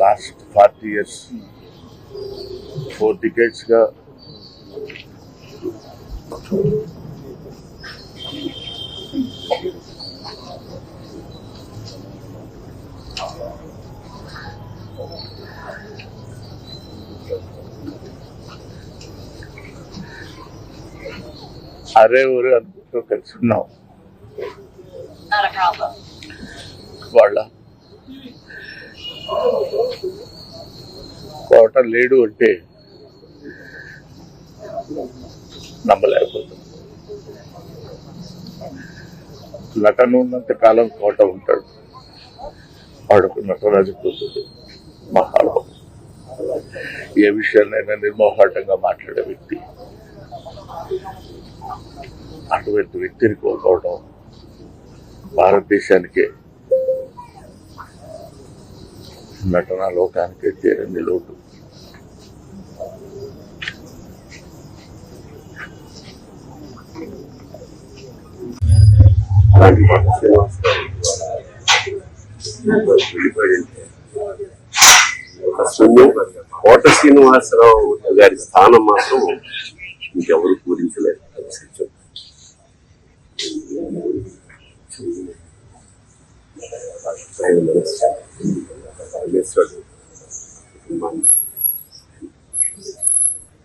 Last forty years four decades గా అరే ఊరే అనుకుంటూ కలిసి ఉన్నాం Not a problem. వాళ్ళ కోట లేడు అంటే నమ్మలేకపోతుంది నటన ఉన్నంత కాలం కోట ఉంటాడు. వాడుకు నటరాజు కూతుడు మహానుభావుడు ఏ విషయాన్నైనా నిర్మోహాటంగా మాట్లాడే వ్యక్తి. అటువంటి వ్యక్తిని కోల్పోవడం భారతదేశానికే నటన లోకానికి తీరని లోటు. కోట శ్రీనివాసరావు గారి స్థానం మాత్రం ఇంకెవరు పూరించలేదు. అది సత్యం ఆయన మనస్సు పరమేశ్వరుడు కుటుంబాన్ని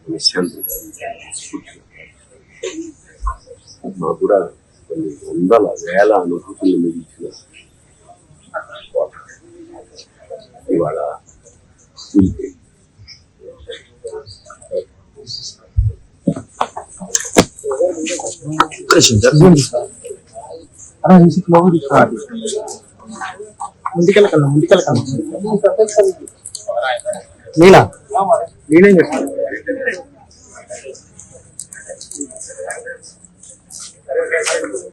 విశాంతి మాకు కూడా కొన్ని వందల వేల అనుభూతులు మిగిల్చిన కోట ఇవాళ కూలిపోయింది. ముందుకెళ్ళకల్లా ముందుకెళ్ళకల్లా నీలా నేనేం చెప్తాను